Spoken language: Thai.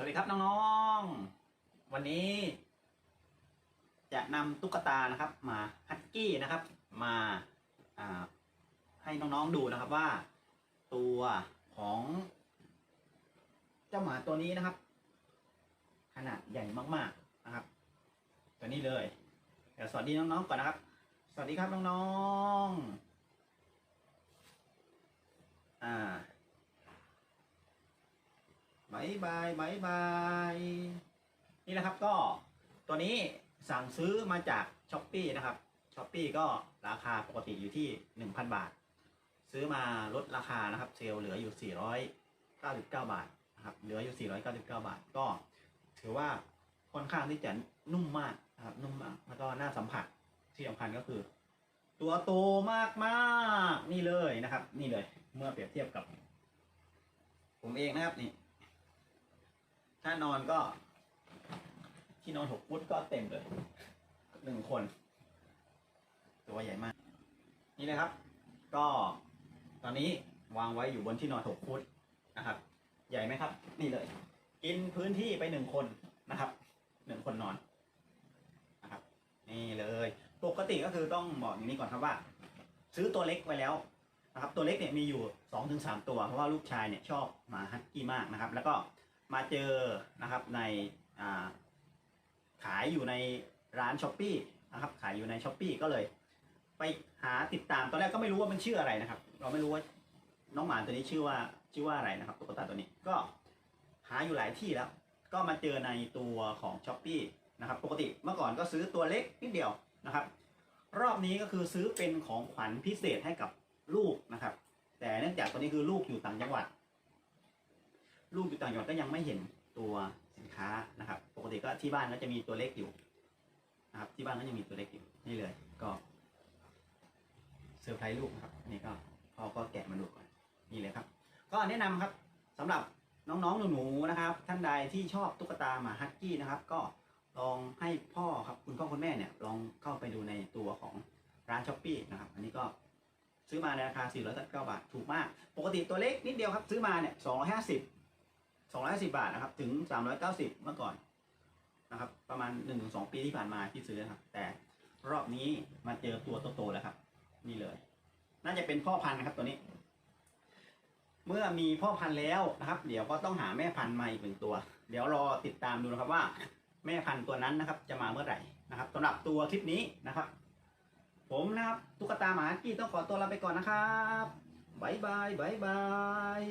สวัสดีครับน้องๆ วันนี้ จะนำตุ๊กตานะครับ มาฮัตกี้นะครับมาอ่าให้น้องๆดูนะครับว่า ตัวของ เจ้าหมาตัวนี้นะครับ ขนาดใหญ่มากๆนะครับ ตัวนี้เลย เดี๋ยวสวัสดีน้องๆก่อนนะครับ สวัสดีครับน้องๆอ่า บายบายบายบาย นี่นะครับก็ตัวนี้สั่งซื้อมาจากช้อปปีนะครับช้อปปีก็ราคาปกติอยู่ที่ 1,000 บาท ซื้อมาลดราคานะครับ เซลเหลืออยู่ 499 บาทนะครับเหลืออยู่ 499 บาท ก็ ถือว่าค่อนข้างที่จะนุ่มมากนะครับนุ่มมากแล้วก็น่าสัมผัสที่สำคัญก็คือ ตัวโตมากมากนี่เลยนะครับ นี่เลยเมื่อเปรียบเทียบกับ ผมเองนะครับนี่ ถ้านอนก็ ที่นอนหกฟุตก็เต็มเลยหนึ่งคน ตัวใหญ่มาก นี่นะครับ ก็ตอนนี้วางไว้อยู่บนที่นอนหกฟุตนะครับ ใหญ่ไหมครับ นี่เลย กินพื้นที่ไปหนึ่งคนนะครับหนึ่งคนนอนนะครับ นี่เลย ปกติก็คือต้องบอกอย่างนี้ก่อนครับว่า ซื้อตัวเล็กไว้แล้วนะครับ ตัวเล็กเนี่ยมีอยู่สองถึงสามตัวเพราะว่าลูกชายเนี่ยชอบหมาฮัสกี้มากนะครับ แล้วก็ มาเจอนะครับในาขายอยู่ในร้านช้อปปีนะครับขายอยู่ในช้อปปีก็เลย ไปหาติดตามตอนแรกก็ไม่รู้ว่ามันชื่ออะไรนะครับ เราไม่รู้ว่าน้องหมาตัวนี้ชื่อว่าชื่อว่าอะไรนะครับตุ๊กตาตัวนี้ก็หาอยู่หลายที่แล้ว ก็มาเจอในตัวของช้อปปีนะครับปกติเมื่อก่อนก็ซื้อตัวเล็กนิดเดียวนะครับ รอบนี้ก็คือซื้อเป็นของขวัญพิเศษให้กับลูกนะครับ แต่เนื่องจากตัวนี้คือลูกอยู่ต่างจังหวัด ลูกอยู่ต่างจังหวัดก็ยังไม่เห็นตัวสินค้านะครับ ปกติก็ที่บ้านก็จะมีตัวเล็กอยู่นะครับ ที่บ้านก็ยังมีตัวเล็กอยู่นี่เลย ก็เซอร์ไพรส์ลูกนะครับนี่ก็พ่อก็แกะมาดูก่อนนี่เลยครับ ก็แนะนำครับสำหรับน้องๆหนูๆนะครับ ท่านใดที่ชอบตุ๊กตาหมาฮัสกี้นะครับ ก็ลองให้พ่อครับคุณพ่อคุณแม่เนี่ยลองเข้าไปดูในตัวของร้านช้อปปี้นะครับ อันนี้ก็ซื้อมาในราคา499บาทถูกมาก ปกติตัวเล็กนิดเดียวครับ ซื้อมาเนี่ย250 250 บาทนะครับ ถึง 390 เมื่อก่อนนะครับ ประมาณ 1-2 ปีที่ผ่านมาที่ซื้อครับ แต่รอบนี้มาเจอตัวโตๆแล้วครับ นี่เลย น่าจะเป็นพ่อพันธุ์นะครับตัวนี้ เมื่อมีพ่อพันธุ์แล้วนะครับ เดี๋ยวก็ต้องหาแม่พันธุ์มาอีกหนึ่งตัว เดี๋ยวรอติดตามดูนะครับว่า แม่พันธุ์ตัวนั้นนะครับ จะมาเมื่อไหร่นะครับสำหรับตัวคลิปนี้นะครับ ผมนะครับตุ๊กตาหมากี้ต้องขอตัวลาไปก่อนนะครับบายบายบายบาย